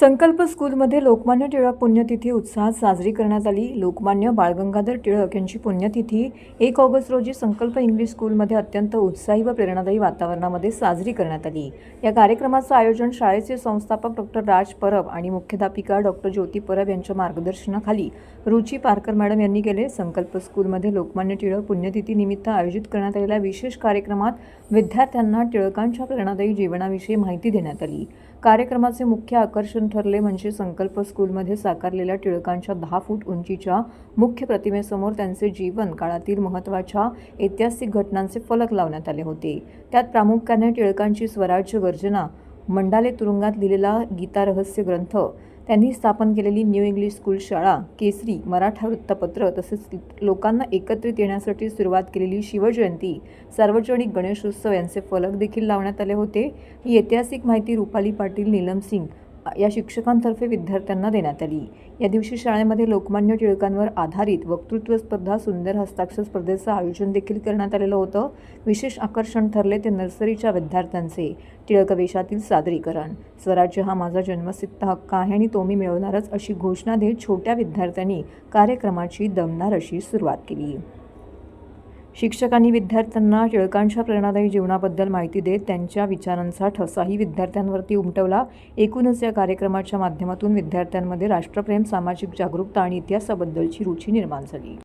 संकल्प स्कूलमध्ये लोकमान्य टिळक पुण्यतिथी उत्साहात साजरी करण्यात आली. लोकमान्य बाळगंगाधर टिळक यांची पुण्यतिथी एक ऑगस्ट रोजी संकल्प इंग्लिश स्कूलमध्ये अत्यंत उत्साही व प्रेरणादायी वातावरणामध्ये साजरी करण्यात आली. या कार्यक्रमाचं आयोजन शाळेचे संस्थापक डॉक्टर राज परब आणि मुख्याध्यापिका डॉक्टर ज्योती परब यांच्या मार्गदर्शनाखाली रुची पारकर मॅडम यांनी केले. संकल्प स्कूलमध्ये लोकमान्य टिळक पुण्यतिथी निमित्त आयोजित करण्यात आलेल्या विशेष कार्यक्रमात विद्यार्थ्यांना टिळकांच्या प्रेरणादायी जीवनाविषयी माहिती देण्यात आली. कार्यक्रमाचे मुख्य आकर्षण ठरले म्हणजे संकल्प स्कूलमध्ये साकारलेल्या टिळकांच्या दहा फूट उंचीच्या मुख्य प्रतिमेसमोर त्यांचे जीवन काळातील महत्त्वाच्या ऐतिहासिक घटनांचे फलक लावण्यात आले होते. त्यात प्रामुख्याने टिळकांची स्वराज्य गर्जना मंडाले तुरुंगात लिहिलेला गीता रहस्य ग्रंथ त्यांनी स्थापन केलेली न्यू इंग्लिश स्कूल शाळा केसरी मराठा वृत्तपत्र तसेच लोकांना एकत्रित येण्यासाठी सुरुवात केलेली शिवजयंती सार्वजनिक गणेशोत्सव यांचे फलक देखील लावण्यात आले होते. ही ऐतिहासिक माहिती रुपाली पाटील नीलम सिंग या शिक्षकांतर्फे विद्यार्थ्यांना देण्यात आली. या दिवशी शाळेमध्ये लोकमान्य टिळकांवर आधारित वक्तृत्व स्पर्धा सुंदर हस्ताक्षर स्पर्धेचं आयोजन देखील करण्यात आलेलं होतं. विशेष आकर्षण ठरले ते नर्सरीच्या विद्यार्थ्यांचे. टिळक वेशातील सादरीकरण. स्वराज्य हा माझा जन्मसिद्ध हक्क आहे आणि तो मी मिळवणारच अशी घोषणा देत छोट्या विद्यार्थ्यांनी कार्यक्रमाची दमदार अशी सुरुवात केली. शिक्षकांनी विद्यार्थ्यांना टिळकांच्या प्रेरणादायी जीवनाबद्दल माहिती देत त्यांच्या विचारांचा ठसाही विद्यार्थ्यांवरती उमटवला. एकूणच या कार्यक्रमाच्या माध्यमातून विद्यार्थ्यांमध्ये राष्ट्रप्रेम सामाजिक जागरूकता आणि इतिहासाबद्दलची रुची निर्माण झाली.